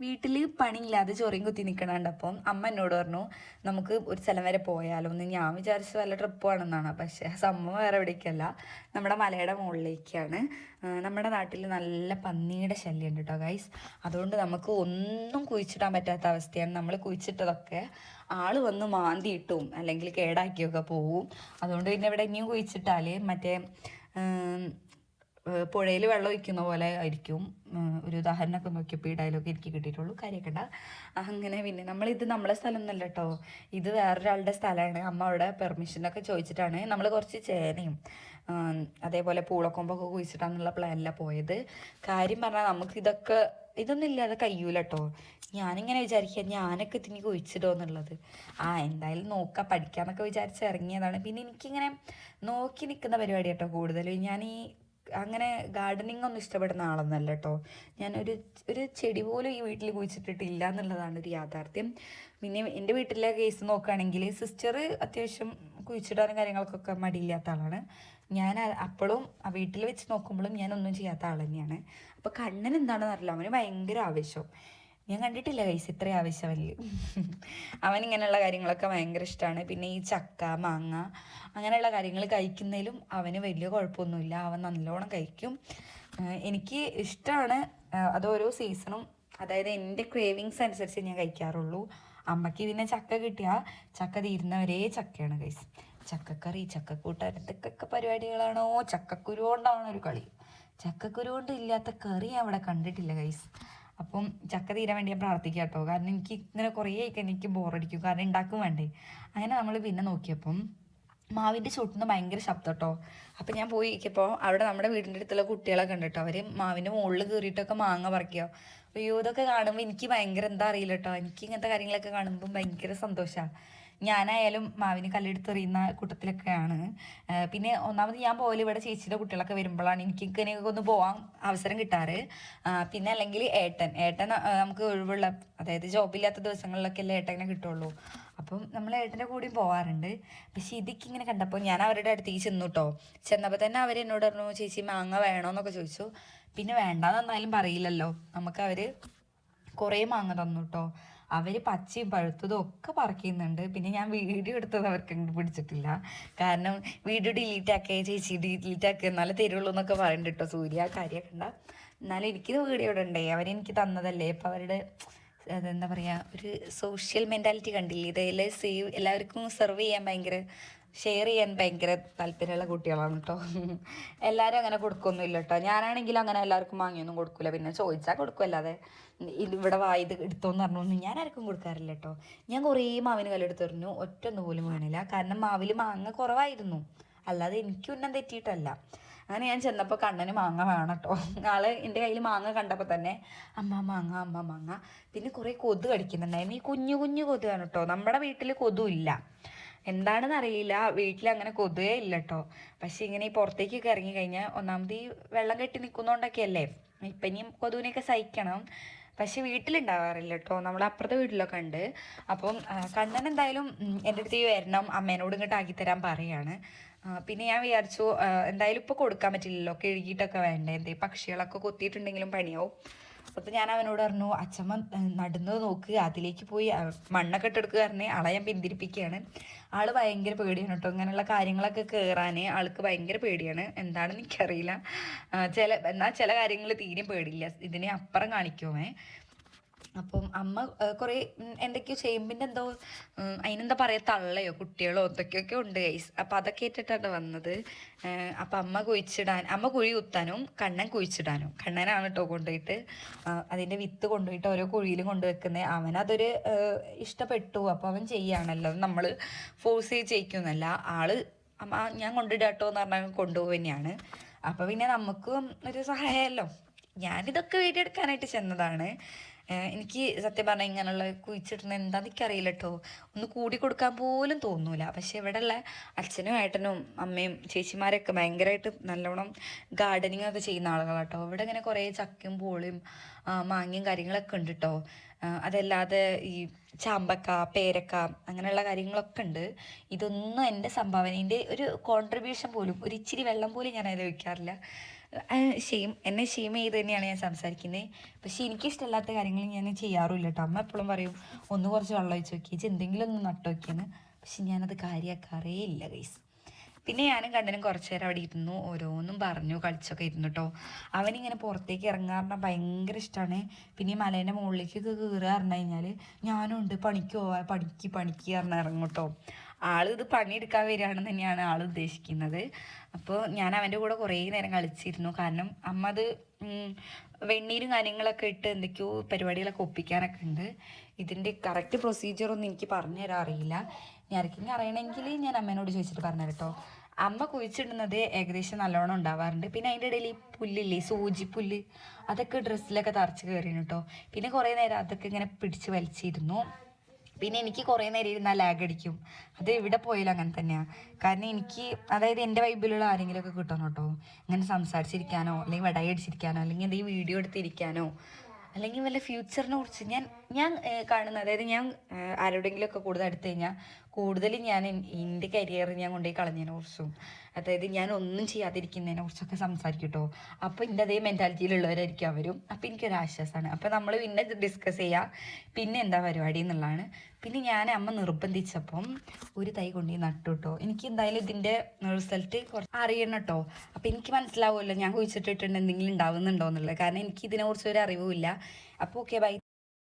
വീട്ടിൽ പണിയില്ലാതെ ചൊറിയും കുത്തി നിൽക്കണുണ്ടപ്പം അമ്മ എന്നോട് പറഞ്ഞു നമുക്ക് ഒരു സ്ഥലം വരെ പോയാലോ? എന്ന് ഞാൻ വിചാരിച്ചു വല്ല ട്രിപ്പ് ആണെന്നാണ്. പക്ഷേ സംഭവം വേറെ എവിടേക്കല്ല. നമ്മുടെ മലയുടെ മുകളിലേക്കാണ്. നമ്മുടെ നാട്ടിൽ നല്ല പന്നിയുടെ ശല്യം ഉണ്ട് കേട്ടോ ഗൈസ് അതുകൊണ്ട് നമുക്ക് ഒന്നും കുഴിച്ചിടാൻ പറ്റാത്ത അവസ്ഥയാണ്. നമ്മൾ കുഴിച്ചിട്ടതൊക്കെ ആൾ വന്ന് മാന്തിയിട്ടും അല്ലെങ്കിൽ കേടാക്കിയൊക്കെ പോവും. അതുകൊണ്ട് പിന്നെ ഇവിടെ ഇനിയും കുഴിച്ചിട്ടാൽ മറ്റേ പുഴയിൽ വെള്ളം ഒഴിക്കുന്ന പോലെ ആയിരിക്കും. ഒരു ഉദാഹരണമൊക്കെ നോക്കിയപ്പോൾ ഈ ഡയലോഗ് എനിക്ക് കിട്ടിയിട്ടുള്ളൂ. കാര്യക്കണ്ട. അങ്ങനെ പിന്നെ നമ്മൾ ഇത് നമ്മളെ സ്ഥലം ഒന്നല്ല കേട്ടോ ഇത് വേറൊരാളുടെ സ്ഥലമാണ്. അമ്മ അവിടെ പെർമിഷനൊക്കെ ചോദിച്ചിട്ടാണ് നമ്മൾ കുറച്ച് ചേനയും അതേപോലെ പൂളക്കൊമ്പൊക്കെ കുഴിച്ചിട്ടാന്നുള്ള പ്ലാനിലാണ് പോയത്. കാര്യം പറഞ്ഞാൽ നമുക്ക് ഇതൊക്കെ ഇതൊന്നും ഇല്ലാതെ കഴിയൂല കേട്ടോ ഞാനിങ്ങനെ വിചാരിക്കുക ഞാനൊക്കെ ഇതിന് കുഴിച്ചിടോ എന്നുള്ളത്. ആ എന്തായാലും നോക്കാം. പഠിക്കാന്നൊക്കെ വിചാരിച്ച് ഇറങ്ങിയതാണ്. പിന്നെ എനിക്കിങ്ങനെ നോക്കി നിൽക്കുന്ന പരിപാടി കേട്ടോ കൂടുതലും. ഞാൻ ഈ അങ്ങനെ ഗാർഡനിങ് ഒന്നും ഇഷ്ടപ്പെടുന്ന ആളൊന്നല്ല കേട്ടോ ഞാനൊരു ഒരു ചെടി പോലും ഈ വീട്ടിൽ കുഴിച്ചിട്ടിട്ടില്ല എന്നുള്ളതാണ് ഒരു യാഥാർത്ഥ്യം. പിന്നെ എന്റെ വീട്ടിലെ കേസ് നോക്കുകയാണെങ്കിൽ സിസ്റ്റർ അത്യാവശ്യം കുഴിച്ചിടാനും കാര്യങ്ങൾക്കൊക്കെ മടിയില്ലാത്ത ആളാണ്. ഞാൻ അപ്പോഴും ആ വീട്ടിൽ വെച്ച് നോക്കുമ്പോഴും ഞാനൊന്നും ചെയ്യാത്ത ആൾ തന്നെയാണ്. അപ്പോൾ കണ്ണൻ എന്താണെന്ന് അറിയില്ല. അവന് ഭയങ്കര ആവേശം. ഞാൻ കണ്ടിട്ടില്ല കൈസ് ഇത്ര ആവശ്യമല്ല? അവൻ ഇങ്ങനെയുള്ള കാര്യങ്ങളൊക്കെ ഭയങ്കര ഇഷ്ടമാണ് പിന്നെ ഈ ചക്ക മാങ്ങ അങ്ങനെയുള്ള കാര്യങ്ങൾ കഴിക്കുന്നതിലും അവന് വലിയ കുഴപ്പമൊന്നുമില്ല. അവൻ നല്ലോണം കഴിക്കും. എനിക്ക് ഇഷ്ടമാണ് അതോരോ സീസണും അതായത് എന്റെ ക്രേവിങ്സ് അനുസരിച്ച് ഞാൻ കഴിക്കാറുള്ളൂ. അമ്മയ്ക്ക് പിന്നെ ചക്ക കിട്ടിയാൽ ചക്ക തീരുന്നവരേ ചക്കയാണ് കൈസ് ചക്കക്കറി ചക്കക്കൂട്ടാൻ എന്തൊക്കെ പരിപാടികളാണോ? ചക്കക്കുരു കൊണ്ടാണ് ഒരു കളി. ചക്കക്കുരു കൊണ്ട് ഇല്ലാത്ത കറി അവിടെ കണ്ടിട്ടില്ല കൈസ് അപ്പം ചക്ക തീരാൻ വേണ്ടി ഞാൻ പ്രാർത്ഥിക്കാം കേട്ടോ കാരണം എനിക്ക് ഇങ്ങനെ കുറേ ആയിക്കാൻ എനിക്ക് ബോറടിക്കും. കാരണം ഉണ്ടാക്കും വേണ്ടേ. അങ്ങനെ നമ്മൾ പിന്നെ നോക്കിയപ്പം മാവിന്റെ ചുട്ടുന്ന ഭയങ്കര ശബ്ദം കേട്ടോ അപ്പം ഞാൻ പോയി ഇരിക്കപ്പോൾ അവിടെ നമ്മുടെ വീടിന്റെ അടുത്തുള്ള കുട്ടികളൊക്കെ ഉണ്ട് കേട്ടോ അവർ മാവിന്റെ മുകളിൽ കയറിയിട്ടൊക്കെ മാങ്ങ പറിക്കുക അയ്യോ ഇതൊക്കെ കാണുമ്പോൾ എനിക്ക് ഭയങ്കര എന്താ അറിയില്ല കേട്ടോ എനിക്ക് ഇങ്ങനത്തെ കാര്യങ്ങളൊക്കെ കാണുമ്പോൾ ഭയങ്കര സന്തോഷമാണ് ഞാനായാലും മാവിന് കല്ലെടുത്ത് എറിയുന്ന കൂട്ടത്തിലൊക്കെയാണ് പിന്നെ ഒന്നാമത് ഞാൻ പോലും ഇവിടെ ചേച്ചിയുടെ കുട്ടികളൊക്കെ വരുമ്പോഴാണ് എനിക്ക് ഇങ്ങനെയൊക്കെ ഒന്ന് പോകാൻ അവസരം കിട്ടാറ്. പിന്നെ അല്ലെങ്കിൽ ഏട്ടൻ. ഏട്ടൻ നമുക്ക് ഒഴിവുള്ള അതായത് ജോബില്ലാത്ത ദിവസങ്ങളിലൊക്കെ അല്ലേ ഏട്ടനെ കിട്ടുള്ളൂ. അപ്പം നമ്മൾ ഏട്ടന്റെ കൂടെയും പോവാറുണ്ട്. പക്ഷെ ഇതൊക്കെ ഇങ്ങനെ കണ്ടപ്പോൾ ഞാൻ അവരുടെ അടുത്തേക്ക് ചെന്നു കേട്ടോ ചെന്നപ്പോൾ തന്നെ അവർ എന്നോട് പറഞ്ഞു ചേച്ചി മാങ്ങ വേണോന്നൊക്കെ ചോദിച്ചു. പിന്നെ വേണ്ടാന്ന് പറയില്ലല്ലോ. നമുക്ക് അവർ കുറേ മാങ്ങ തന്നു കേട്ടോ അവർ പച്ചയും പഴുത്തതും ഒക്കെ പറിക്കുന്നുണ്ട് പിന്നെ ഞാൻ വീഡിയോ എടുത്തത് അവർക്ക് പിടിച്ചിട്ടില്ല. കാരണം വീഡിയോ ഡിലീറ്റ് ആക്കേ ചേച്ചി ഡിലീറ്റ് ആക്കുക എന്നാലേ തരുള്ളൂ എന്നൊക്കെ പറയുന്നുണ്ട് കേട്ടോ സൂര്യ. കാര്യമൊക്കെ ഉണ്ടാ എന്നാലും എനിക്കിത് വീഡിയോ ഇടണ്ടേ അവരെനിക്ക് തന്നതല്ലേ. ഇപ്പം അവരുടെ അതെന്താ പറയുക ഒരു സോഷ്യൽ മെന്റാലിറ്റി കണ്ടില്ലേ? ഇതെല്ലാം സേവ് എല്ലാവർക്കും സെർവ് ചെയ്യാൻ ഭയങ്കര ഷെയർ ചെയ്യാൻ ഭയങ്കര താല്പര്യമുള്ള കുട്ടികളാണ് കേട്ടോ എല്ലാവരും അങ്ങനെ കൊടുക്കൊന്നുമില്ല കേട്ടോ ഞാനാണെങ്കിലും അങ്ങനെ എല്ലാവർക്കും വാങ്ങിയൊന്നും കൊടുക്കില്ല പിന്നെ ചോദിച്ചാൽ കൊടുക്കും. അല്ലാതെ ഇവിടെ വായത് എടുത്തോന്ന് പറഞ്ഞൊന്നും ഞാൻ ആർക്കും കൊടുക്കാറില്ല കേട്ടോ ഞാൻ കുറേ മാവിന് കല്ലെടുത്തെറിഞ്ഞു ഒറ്റ ഒന്ന് പോലും വീണില്ല. കാരണം മാവിൽ മാങ്ങ കുറവായിരുന്നു. അല്ലാതെ എനിക്ക് ഉന്നം തെറ്റിയിട്ടല്ല. അങ്ങനെ ഞാൻ ചെന്നപ്പോൾ കണ്ണന് മാങ്ങ വേണം കേട്ടോ ആൾ എന്റെ കയ്യിൽ മാങ്ങ കണ്ടപ്പോൾ തന്നെ അമ്മ മാങ്ങ അമ്മ മാങ്ങ. പിന്നെ കുറേ കൊതു കടിക്കുന്നുണ്ടായിരുന്നു. ഈ കുഞ്ഞു കുഞ്ഞു കൊതുവാണ് കേട്ടോ നമ്മുടെ വീട്ടിൽ കൊതു ഇല്ല. എന്താണെന്ന് അറിയില്ല വീട്ടിൽ അങ്ങനെ കൊതുകേ ഇല്ല കേട്ടോ പക്ഷെ ഇങ്ങനെ ഈ പുറത്തേക്കൊക്കെ ഇറങ്ങി കഴിഞ്ഞാൽ ഒന്നാമത് ഈ വെള്ളം കെട്ടി നിൽക്കുന്നതുകൊണ്ടൊക്കെ അല്ലേ ഇപ്പം ഇനിയും കൊതുവിനെയൊക്കെ സഹിക്കണം. പക്ഷെ വീട്ടിലുണ്ടാവാറില്ല കേട്ടോ നമ്മുടെ അപ്പുറത്തെ വീട്ടിലൊക്കെ ഉണ്ട്. അപ്പം കണ്ണൻ എന്തായാലും എന്റെ അടുത്ത് വരണം. അമ്മേനോട് ഇങ്ങോട്ട് ആക്കി തരാൻ പറയാണ്. പിന്നെ ഞാൻ വിചാരിച്ചു എന്തായാലും ഇപ്പോൾ കൊടുക്കാൻ പറ്റില്ലല്ലോ. കഴുകിയിട്ടൊക്കെ വേണ്ടേ? എന്തേ പക്ഷികളൊക്കെ കൊത്തിയിട്ടുണ്ടെങ്കിലും പണിയാവും. അപ്പം ഞാൻ അവനോട് പറഞ്ഞു അച്ഛമ്മ നടുന്നത് നോക്ക് അതിലേക്ക് പോയി മണ്ണൊക്കെ ഇട്ടെടുക്കുക പറഞ്ഞ് ആളെ ഞാൻ പിന്തിരിപ്പിക്കുകയാണ് ആൾ ഭയങ്കര പേടിയാണ് കേട്ടോ അങ്ങനെയുള്ള കാര്യങ്ങളൊക്കെ കയറാൻ ആൾക്ക് ഭയങ്കര പേടിയാണ്. എന്താണെന്ന് എനിക്കറിയില്ല. ചില എന്നാൽ ചില കാര്യങ്ങൾ തീരെ പേടിയില്ല. ഇതിനെ അപ്പുറം കാണിക്കുമേ അപ്പം അമ്മ കുറെ എന്തൊക്കെയോ ചേമ്പിന്റെ എന്തോ അതിനെന്താ പറയുക തള്ളയോ കുട്ടികളോ എന്തൊക്കെയൊക്കെ ഉണ്ട് ഗൈസ് അപ്പം അതൊക്കെ ഇട്ടിട്ടാണ് വന്നത്. അപ്പം അമ്മ കുഴിച്ചിടാൻ അമ്മ കുഴി കുത്താനും കണ്ണൻ കുഴിച്ചിടാനും. കണ്ണനാണ് കേട്ടോ കൊണ്ടുപോയിട്ട് അതിന്റെ വിത്ത് കൊണ്ടുപോയിട്ട് ഓരോ കുഴിയിലും കൊണ്ടുവെക്കുന്നത് അവനതൊരു ഇഷ്ടപ്പെട്ടു. അപ്പോൾ അവൻ ചെയ്യാണല്ലോ. നമ്മൾ ഫോഴ്സ് ചെയ്ത് ചെയ്യിക്കുന്നല്ല ആൾ അമ്മ ഞാൻ കൊണ്ടിടാട്ടോ എന്ന് പറഞ്ഞാൽ കൊണ്ടുപോകുക തന്നെയാണ് അപ്പോൾ പിന്നെ നമുക്കും ഒരു സഹായമല്ലോ ഞാനിതൊക്കെ വീട്ടിൽ എടുക്കാനായിട്ട് ചെന്നതാണ്. എനിക്ക് സത്യം പറഞ്ഞാൽ ഇങ്ങനെയുള്ള കുഴിച്ചിടുന്ന എന്താണെന്ന് എനിക്കറിയില്ല കേട്ടോ ഒന്ന് കൂടി കൊടുക്കാൻ പോലും തോന്നൂല. പക്ഷെ ഇവിടെയുള്ള അച്ഛനും ഏട്ടനും അമ്മയും ചേച്ചിമാരൊക്കെ ഭയങ്കരമായിട്ട് നല്ലോണം ഗാർഡനിങ് ഒക്കെ ചെയ്യുന്ന ആളുകളാണ് കേട്ടോ ഇവിടെ ഇങ്ങനെ കുറേ ചക്കയും പൂളിയും മാങ്ങയും കാര്യങ്ങളൊക്കെ ഉണ്ട് കേട്ടോ അതല്ലാതെ ഈ ചാമ്പക്ക പേരക്ക അങ്ങനെയുള്ള കാര്യങ്ങളൊക്കെ ഉണ്ട്. ഇതൊന്നും എന്റെ സംഭാവനേന്റെ ഒരു കോൺട്രിബ്യൂഷൻ പോലും ഒരു ഇച്ചിരി വെള്ളം പോലും ഞാൻ അതിൽ വയ്ക്കാറില്ല ഷെയിം എന്നെ ഷെയിം ചെയ്ത് തന്നെയാണ് ഞാൻ സംസാരിക്കുന്നത്. പക്ഷേ എനിക്കിഷ്ടമില്ലാത്ത കാര്യങ്ങൾ ഞാൻ ചെയ്യാറുമില്ല കേട്ടോ. അമ്മ എപ്പോഴും പറയും ഒന്ന് കുറച്ച് വെള്ളം ഒഴിച്ച് നോക്കി എന്തെങ്കിലും ഒന്ന് നട്ടു നോക്കിയെന്ന്. പക്ഷെ ഞാനത് കാര്യമാക്കാറേ ഇല്ല ഗൈസ് പിന്നെ ഞാനും കണ്ടനും കുറച്ച് നേരം അവിടെ ഇരുന്നു ഓരോന്നും പറഞ്ഞു കളിച്ചൊക്കെ ഇരുന്നു കേട്ടോ. അവനിങ്ങനെ പുറത്തേക്ക് ഇറങ്ങാറിന ഭയങ്കര ഇഷ്ടമാണ് പിന്നെ ഈ മലേന്റെ മുകളിലേക്ക് കയറുക പറഞ്ഞു കഴിഞ്ഞാൽ ഞാനും ഉണ്ട് പണിക്ക് പോവാ പണിക്ക് പണിക്ക് പറഞ്ഞ ഇറങ്ങും കേട്ടോ. ആൾ ഇത് പണിയെടുക്കാൻ വരികയാണെന്ന് തന്നെയാണ് ആൾ ഉദ്ദേശിക്കുന്നത്. അപ്പോൾ ഞാൻ അവന്റെ കൂടെ കുറേ നേരം കളിച്ചിരുന്നു. കാരണം അമ്മ അത് വെണ്ണീരും കാര്യങ്ങളൊക്കെ ഇട്ട് എന്തൊക്കെയോ പരിപാടികളൊക്കെ ഒപ്പിക്കാനൊക്കെ ഉണ്ട്. ഇതിന്റെ കറക്റ്റ് പ്രൊസീജിയറൊന്നും എനിക്ക് പറഞ്ഞു തരാൻ അറിയില്ല. ആരെങ്കിലും അറിയണമെങ്കിൽ ഞാൻ അമ്മേനോട് ചോദിച്ചിട്ട് പറഞ്ഞു കേട്ടോ. അമ്മ കുഴിച്ചിടുന്നത് ഏകദേശം നല്ലോണം ഉണ്ടാവാറുണ്ട്. പിന്നെ അതിന്റെ ഇടയിൽ ഈ പുല്ലില്ലേ സൂചി പുല്ല് അതൊക്കെ ഡ്രസ്സിലൊക്കെ തറച്ച് കയറിയാണ് കേട്ടോ. പിന്നെ കുറേ നേരം അതൊക്കെ ഇങ്ങനെ പിടിച്ച് വലിച്ചിരുന്നു. പിന്നെ എനിക്ക് കുറേ നേരം ഇരുന്നാൽ ലാഗ് അടിക്കും. അത് ഇവിടെ പോയാലും അങ്ങനെ തന്നെയാണ് കാരണം എനിക്ക് അതായത് എന്റെ വൈബിലുള്ള ആരെങ്കിലുമൊക്കെ കിട്ടണം കേട്ടോ. ഇങ്ങനെ സംസാരിച്ചിരിക്കാനോ അല്ലെങ്കിൽ വടായി അടിച്ചിരിക്കാനോ അല്ലെങ്കിൽ എന്തെങ്കിലും വീഡിയോ എടുത്തിരിക്കാനോ അല്ലെങ്കിൽ വല്ല ഫ്യൂച്ചറിനെ കുറിച്ച്. ഞാൻ ഞാൻ കാണുന്ന അതായത് ഞാൻ ആരോടെങ്കിലും ഒക്കെ കൂടുതൽ അടുത്ത് കഴിഞ്ഞാൽ കൂടുതലും ഞാൻ എൻ- എന്റെ കരിയർ ഞാൻ കൊണ്ടുപോയി കളഞ്ഞതിനെ കുറിച്ചും അതായത് ഞാൻ ഒന്നും ചെയ്യാതിരിക്കുന്നതിനെ കുറിച്ചൊക്കെ സംസാരിക്കും കേട്ടോ അപ്പോൾ എന്റെ അതേ മെന്റാലിറ്റിയിലുള്ളവരായിരിക്കും അവരും. അപ്പോൾ എനിക്കൊരു ആശ്വാസമാണ് അപ്പോൾ നമ്മൾ പിന്നെ ഡിസ്കസ് ചെയ്യുക പിന്നെ എന്താ പരിപാടി എന്നുള്ളതാണ്. പിന്നെ ഞാൻ അമ്മ നിർബന്ധിച്ചപ്പം ഒരു തൈ കൊണ്ടുപോയി നട്ടു കേട്ടോ എനിക്ക് എന്തായാലും ഇതിന്റെ റിസൾട്ട് കുറച്ച് അറിയണം കേട്ടോ അപ്പോൾ എനിക്ക് മനസ്സിലാവുമല്ലോ ഞാൻ കുഴിച്ചിട്ടിട്ടുണ്ട് എന്തെങ്കിലും ഉണ്ടാവുന്നുണ്ടോ എന്നുള്ളത്. കാരണം എനിക്ക് ഇതിനെക്കുറിച്ച് ഒരു അറിവുമില്ല അപ്പോൾ ഓക്കെ ബൈ